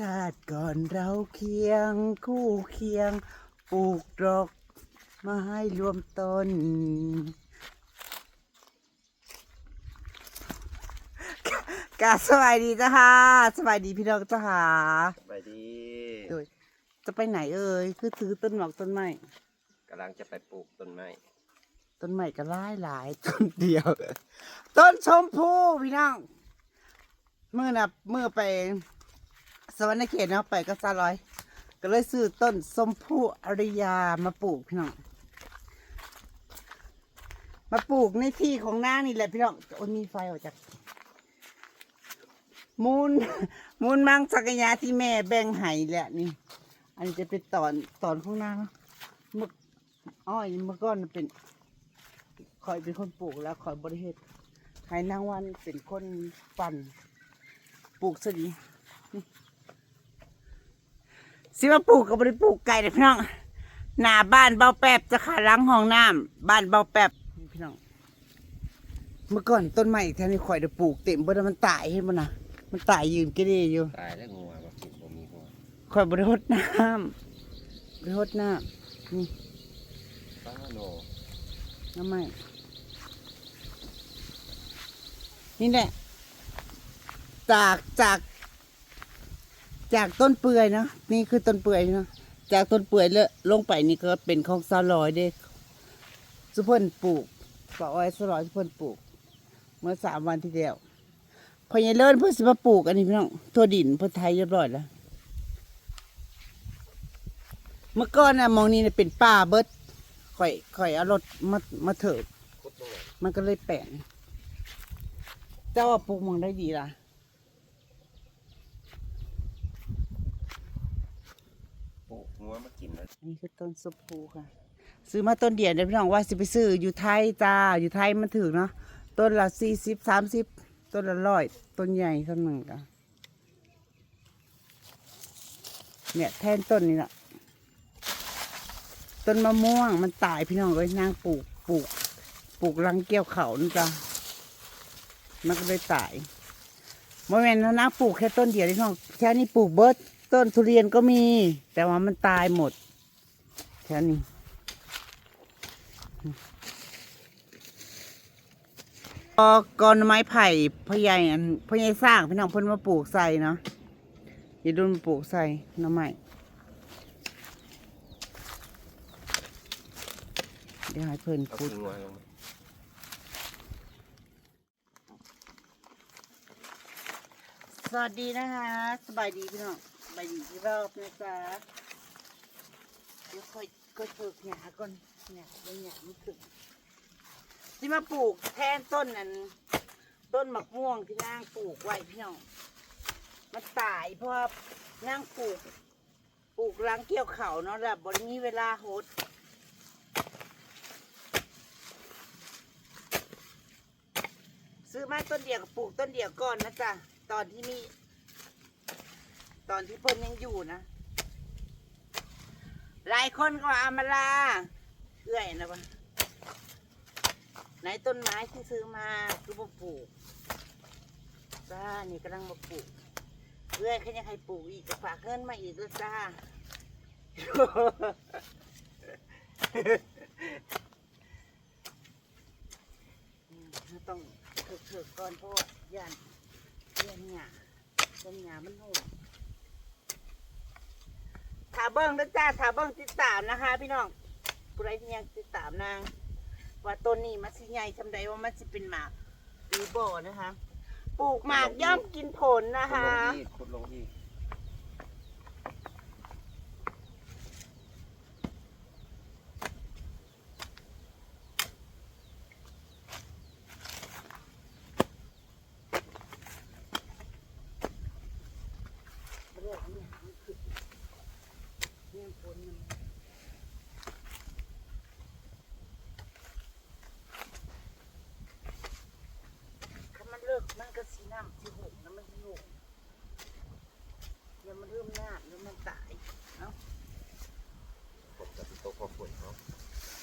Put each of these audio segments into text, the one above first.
ชาติก่อนเราเคียงคู่เคียงปลูกดอกไมาให้รวมต้น กาสบายดีจ้าค่ะสบายดีพี่น้องจ้าค่ะไปดีโดยจะไปไหนเอ่ยคือถือต้นหมอกต้นไม้กำลังจะไปปลูกต้นไม้ต้นไม้ก็หลายหลายต้นเดียว ต้นชมพู่พี่น้องเมื่อนะเมื่อไป สวรรค์เขตเนาะไปก็ซาลอย ก็เลยซื้อต้นชมพูอริยามาปลูกพี่น้องมาปลูกในที่ของน้านี่แหละพี่น้องโอ้ยมีไฟออกจาก มูลมูลมังสักยาที่แม่แบ่งให้แหละนี่ อันนี้จะเป็นตอนตอนข้างหน้าเนาะเมื่ออ้อยเมื่อก่อนเป็นคอยเป็นคนปลูกแล้วคอยบริเหตุให้นางวันเป็นคนปั่นปลูกซะดีนี่ สิมาปลูกกับบริปลูกไก่เลยพี่น้องหน้าบ้านเบาแป๊บจะขาหล้างห้องน้ำบ้านเบาแป๊บนี่พี่น้อง เมื่อก่อนต้นไม้แถวนี้ข่อยได้ปลูกเต็มเบ่ได้มันตายเห็นบ่นะมันตายยืนก็ได้อยู่ ตายแล้วงัวมากินบ่มีงัวข่อยบริหดน้ำบริหดน้ำนี่ป้าโนน้ำไม้นี่แหละจากจาก จากต้นเปื่อยเนาะนี่คือต้นเปื่อยเนาะจากต้นเปื่อยเลยลงไปนี่ก็เป็นของซาลอยเด้สุพนปลูกปาอ้อยซาลอยสุพนปลูก เมื่อสามวันที่แล้วพอยังเลิศเพื่อสิมาปลูกอันนี้พี่น้องตัวดินเพื่อไทยเรียบร้อยแล้วเมื่อก่อนนะมองนี่น่ะเป็นป่าเบิดข่อยข่อยเอารถมามาเถิบคุดมันก็เลยแปลงเจ้าว่าปลูกมองได้ดีล่ะ ปลูกงัวมากินแล้วอันนี้คือต้นสมพูค่ะ ซื้อมาต้นเดียวเดี๋ยวพี่น้องว่าสิไปซื้ออยู่ไทยจ้าอยู่ไทยมันถึงเนาะต้นละสี่สิบสามสิบต้นละร้อยต้นใหญ่ต้นหนึ่งกันเนี่ยแทนต้นนี้ละต้นมะม่วงมันตายพี่น้องเลยนางปลูกปลูกปลูกรังเกี่ยวเขานี่จ้ะมันก็เลยตายโมเมนต์นางปลูกแค่ต้นเดียวพี่น้องแค่นี้ปลูกเบิร์ด ต้นทุเรียนก็มี แต่ว่ามันตายหมดแค่นี้พอกอนไม้ไผ่พ่อใหญ่อันพ่อใหญ่สร้างพี่น้องเพิ่นมาปลูกใส่เนาะอย่าดุนมาปลูกใส่หน้ำไม้เดี๋ยวให้เพิ่นขุดสวัสดีนะคะ สบายดีพี่น้อง สบายดีที่รอบนะจ๊ะเดี๋ยวค่อยก็ปลูกหญ้าก่อนหญ้าเดี๋ยวหญ้ามันขึ้นที่มาปลูกแทนต้นนั้นต้นมะม่วงที่นางปลูกไว้พี่น้องมันตายเพราะว่านางปลูก ปลูกรังเกี่ยวเขาเนาะแล้วบริมีเวลาหดซื้อมาต้นเดียวกับปลูกต้นเดียวก่อนนะจ๊ะตอนที่มี ตอนที่เพิ่นยังอยู่นะ หลายคนก็เอามาลาเอื่อยนะวะไหนต้นไม้ที่ซื้อมาคือมาปลูกจ้านี่กำลังมาปลูกเอื่อยเขายังให้ปลูกอีกฝากเงินมาอีกแล้วจ้าอืมเราต้องเถิกๆก่อนเพราะว่าย่านย่านหยาต้นหยามันโหด ถาเบิ้งนะจ้าถาเบิ้งติดตามนะคะ พี่น้องผู้ใดที่ยังติดตามนาง ว่าต้นนี้มันสิใหญ่ทำใดว่ามันสิเป็นหมากหรือบ่อนะคะ ปลูกหมากย่อมกินผลนะขุดคะลงอีกขุดลงอีก เรื่องนี้มันคือเนี่ยผลมันถ้ามันเลิกมั น้ำสีหกแล้วมันสีหกเดี๋ยวมันเริ่มหน้าแล้วมันตายเนาะผมจะโตกว่าฝนเขา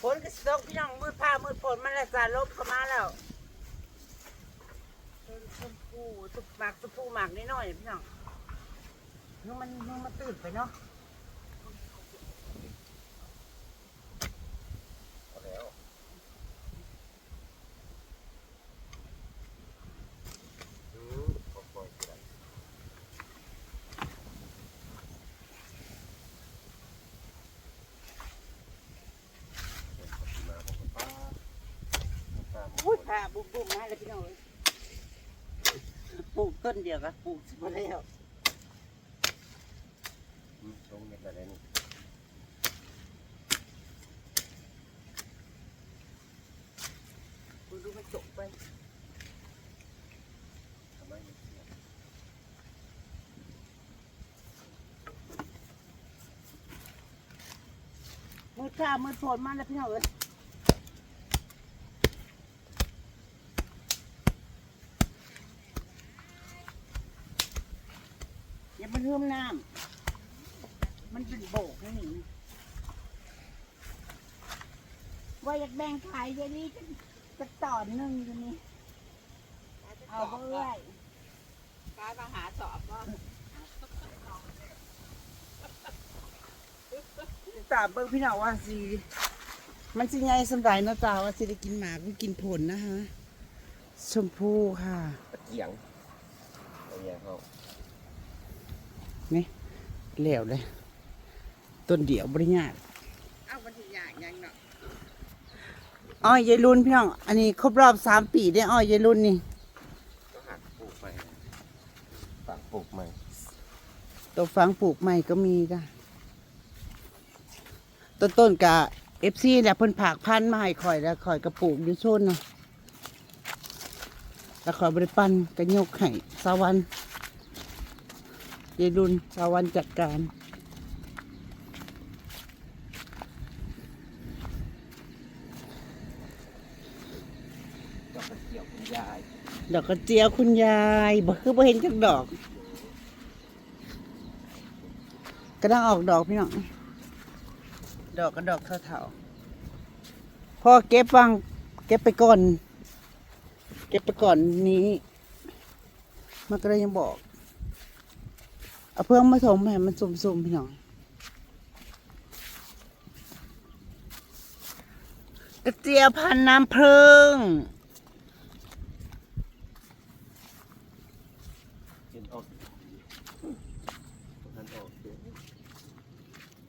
ฝนก็สตกพี่น้องมืดผ้ามืดฝนมันละสารลบเข้ามาแล้วต้นชมพูตุกหมากตุกพูหมากนิดหน่อยพี่น้องนึกมันนึกมันตื่นไปเนาะ พอแล้วอืมปล่อยๆสิได้เดี๋ยวเขาสิมาบอกว่าป้าป้า พูดค่ะบุกบุกมาเลยพี่น้องเอ้ยปลูกต้นเดียวกันปลูกสิบแล้วอืมลงเม็ดอะไรนี่คุณดูมันจบไปทำไมไม่เสียมือข้ามือฝนมาแล้วพี่น้องเอ้ยอย่า มันเพิ่มน้ำมันเป็นโบกนี่นี่ว่าอยากแบ่งขายเดี๋ยวนี้จะจะต่อหนึ่งอยู่นี่เอาเพื่อยกายมาหาสอบว่าตามเบิ่งพี่น้องว่าสิมันสิไงสำหรับนะจ๊ะว่าสิได้กินหมากหรือกินผลนะคะชมพู่ค่ะตะเกียงเอาแยกเข้า นี่เหลวเลยต้นเดียวบริญาตเอาวันที่อย่างยังเนาะอ้อยยายรุ่นพี่น้อง อันนี้ครบรอบสามปีได้อ้อยยายรุ่นนี่ก็หักปลูกใหม่ฝักปลูกใหม่ตัวฟังปลูกใหม่ก็มีจ้ะต้นต้นๆกะเอฟซีเนี่ยเพิ่นผากพันธุ์มาให้ข่อยแล้วข่อยกระปลูกอยู่โซนเนาะแล้วข่อยบริปันกระยกให้สาวัน ยายรุ่นสาวันจัดการ ดอกกระเจียวคุณยาย ดอกกระเจียวคุณยายบ่คือบ่เห็นจักดอกก็ต้องออกดอกพี่น้องดอกก็ดอกเท่าๆพอเก็บวางเก็บไปก่อน เก็บไปก่อนนี้ มันก็เลยยังบอก เอาเพื่องมาถมให้มันสุ่มๆพี่น้องกระเจียวพันน้ำผึ้งเห็นออกท่านออก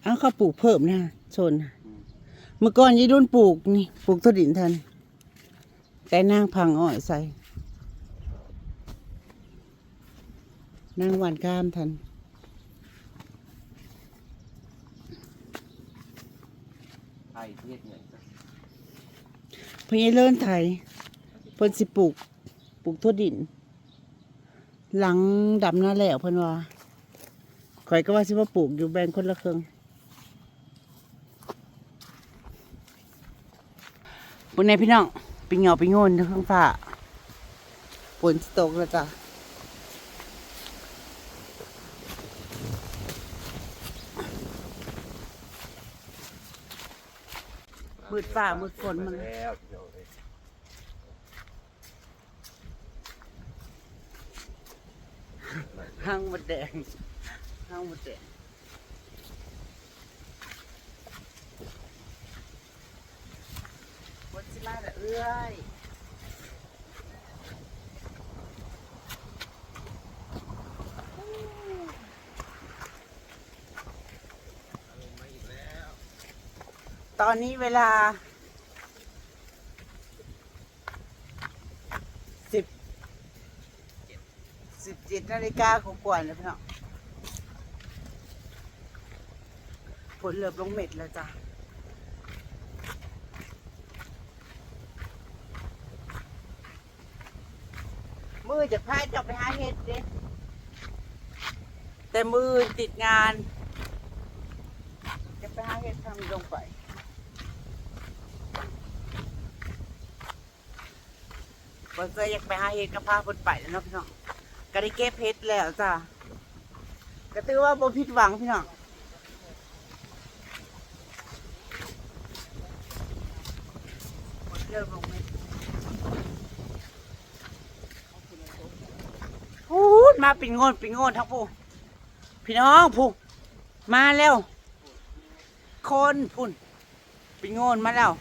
เอาเขาปลูกเพิ่มนะชนเมื่อก่อนยี่รุ่นปลูกนี่ปลูกตัวดินทันแต่นางพังอ้อยใส่นางหวานข้ามทัน ไทยเทศเนี่ยจ้ะ พญเลินไทยเพิ่นสิปลูกปลูกทั่วดิน หลังดำหน้าแหล้วเพิ่นว่าข่อยก็ว่าสิว่าปลูกอยู่แบ่งคนละครึ่งบนในพี่น้องปิงเหงาปิงโงนทั้งฟ้าฝนตกแล้วจ้ะ มืดฝ่ามืดฝนมันแล้วเดี๋ยวเลยห้างหมดแดงห้างหมดแดงวัดสิมาละเอ้ย อนนี้เวลาสิบสิบเจ็ดนาฬิกาของกว่าแล้วพี่น้องฝนเหลือบลงเม็ดแล้วจ้ะมือจะพาเจะไปหาเห็ดเด้แต่มือติดงาน จะไปหาเห็ดทำลงไป บนเคยอยากไปหาเห็ดก็พาคนไปแล้วเนาะพี่น้องก็ได้เก็บเพชรแล้วจ้ะก็ตือว่าบ่ผิดหวังพี่น้องมดเริ่มลงไหมพูดมาปิ่นโงนปิ่นโงนทั้งผู้พี่น้องผู้มาแล้ว คนพุ่นไปโงนมาแล้ว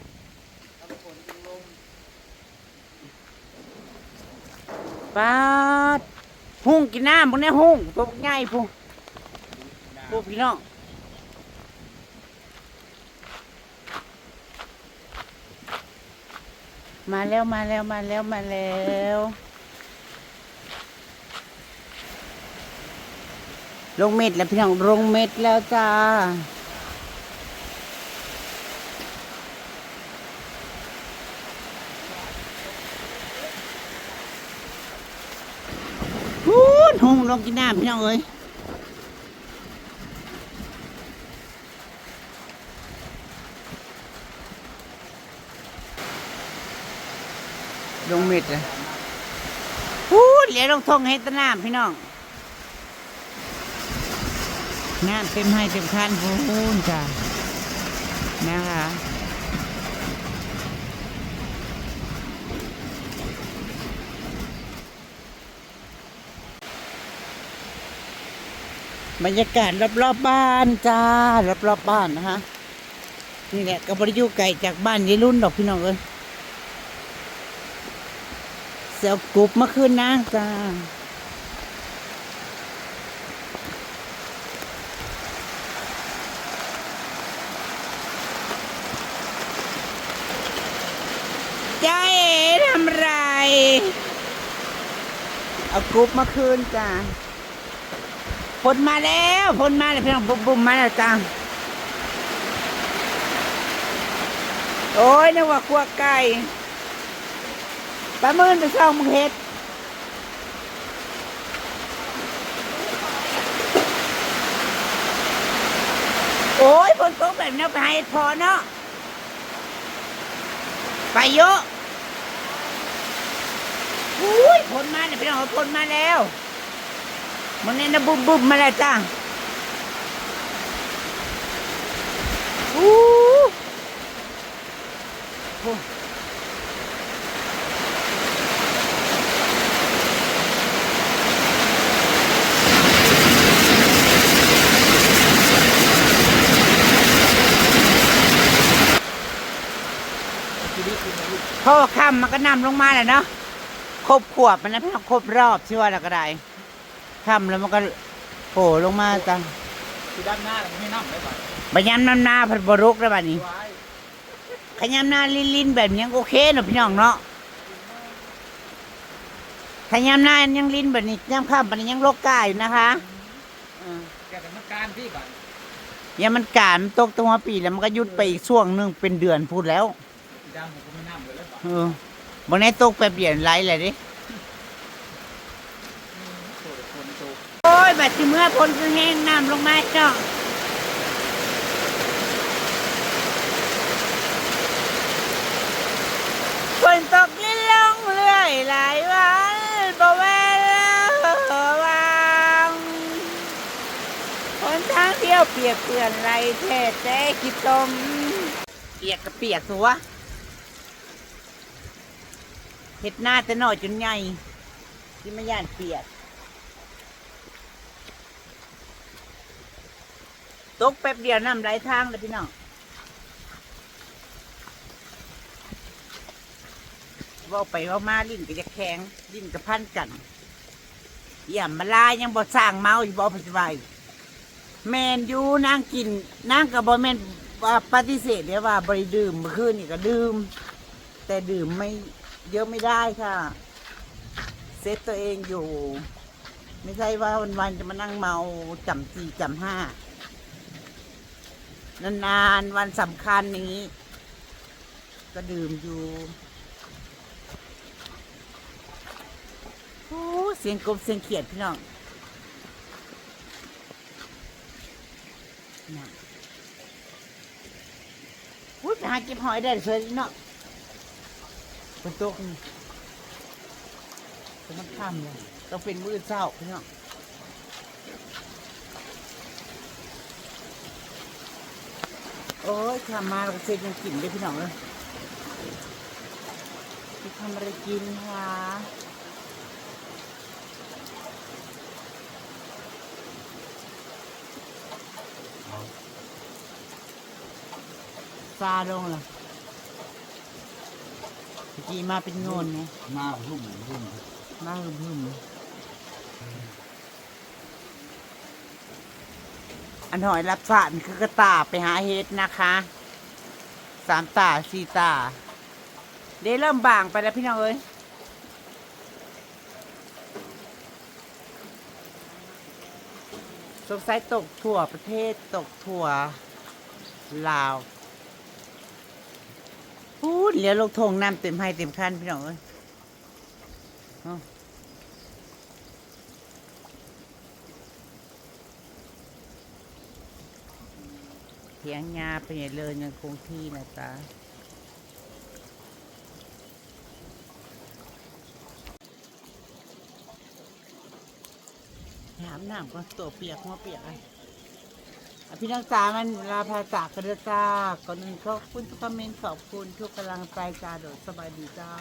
ปาดหุ่งกินน้ำพวกนี้หุ่งตัวง่ายผู้ผู้พี่น้องมาแล้วมาแล้วมาแล้วมาแล้วลงเม็ดแล้วพี่น้องลงเม็ดแล้วจ้า หูนหุง ลงกินน้ำพี่น้องเอ้ยลงเม็ดเลยหูนเหลียวลงทงให้ตะน้ำพี่น้องน้ำเต็มให้เต็มคันพูนจ้ะนะคะ บรรยากาศรอบๆบบ้านจ้ารอบๆบบ้านนะคะนี่แหละก็บริยุไก่จากบ้านยายรุ่นดอกพี่น้องเอ้ยเสียวกรุบเมื่อคืนนะจ้าใจาเอ๋ทำไร เอากรุ๊ปมาคืนจ้า ผลมาแล้วผลมาแล้วพี่น้องบุ่มๆมาแล้วจ้าโอ้ยนึกว่าขัวไก่ปลามื่นไปเศร้ามึงเฮ็ดโอ้ยฝนตกแบบนี้ไปให้พอเนาะไปเยอะอุ้ยผลมาเนี่ยพี่น้องผลมาแล้ว มันเนี่ยนะบุบบุบมาแล้วจ้าอู้หูพ่อคำมันก็นำลงมาแหละเนาะครบขวบมันนะพี่น้องครบรอบชื่อว่าอะไรก็ได้ คำแล้วมันก็โผล่ลงมาจ้ะคือด้านหน้ามันไม่น้ำได้ป่ะบยำน้ำหน้าผัดบรุกแล้วบัดนี้ว้ายขยำหน้าลินลินๆแบบนี้ยังโอเคเนาะพี่น้องเนาะขยำหน้ายังลินแบบนี้ย่ำข้ามแบบนี้ยังโลกกาอยู่นะคะเออแกแต่มาการพี่ก่อนยังมันการมันตกตัวปีแล้วมันก็หยุดไปอีกช่วงหนึงเป็นเดือนพูดแล้วดำผมก็ไม่น้ำเลยแล้วป่ะเออบางในตกไปเปลี่ยนไรเลยดิ โตคนโต โอ้ ยแบบที่เมื่อพ้นคือแห้งน้ำลงมาเจ้าฝนตกลิ้นลงเรื่อยหลายวันบ่แวววางฝนทางเที่ยวเปียกเปื่อนไรแท้แต่คิดตมเปียกกับเปียกสัวเห็ดหน้าแต่น้อยจนใหญ่ที่ไม่ย่านเปียก กแป๊บเดียวน้ำไหลทางเลยพี่น้องว่าไปว่ามาลิ้นก็จะแข็งลิ้นก็พันกันเยี่ยมมาลายยังบ่สร้างเมาอยู่บ่ปัจจุบันแมนยูนางกินนางกับ่แมนว่าปฏิเสธเดี๋ยวว่าบริดื่มเมื่อคืนนี่ก็ดื่ม แต่ดื่มไม่เยอะไม่ได้ค่ะ เซฟตัวเองอยู่ ไม่ใช่ว่าวันๆจะมานั่งเมาจำสี่จำห้า นานๆ วันสำคัญอย่างนี้ ก็ดื่มอยู่โอ้เสียงกบเสียงเขียดพี่น้องนอุ้ยไปหาเก็บหอยได้เลยเนาะบนต๊ะนี่มันค่ำเลยต้องเป็นมือเช้าพี่น้อง โอ้ยทำมาเราเซ็นยังกินได้พี่น้องเลยจะทำอะไรกินคะซาลงเหรอเมื่อกี้มาเป็นโงนไงมาหุ่มหุ่มมาหุ่มหุ่ม อันหอยรับสารคือกระตาไปหาเฮ็ดนะคะสามตาสี่ตา เดี๋ยวเริ่มบางไปแล้วพี่น้องเอ้ยสงสัยตกทั่วประเทศตกทั่วลาวพูดเหลียวลงทงน้ำเต็มให้เต็มคันพี่น้องเอ้ยเอาเถียงยาไปใหญ่เลยยังคงที่นะจ๊ะน้ำน้ำก็ตัวเปียกหัวเปียกไอ้อะพี่น้องจ๋ามันลาพาจากกันเด้อจ้าก่อนอื่นขอบคุณทุกคอมเมนต์ขอบคุณทุกกำลังใจจ้าโดดสบายดีเจ้า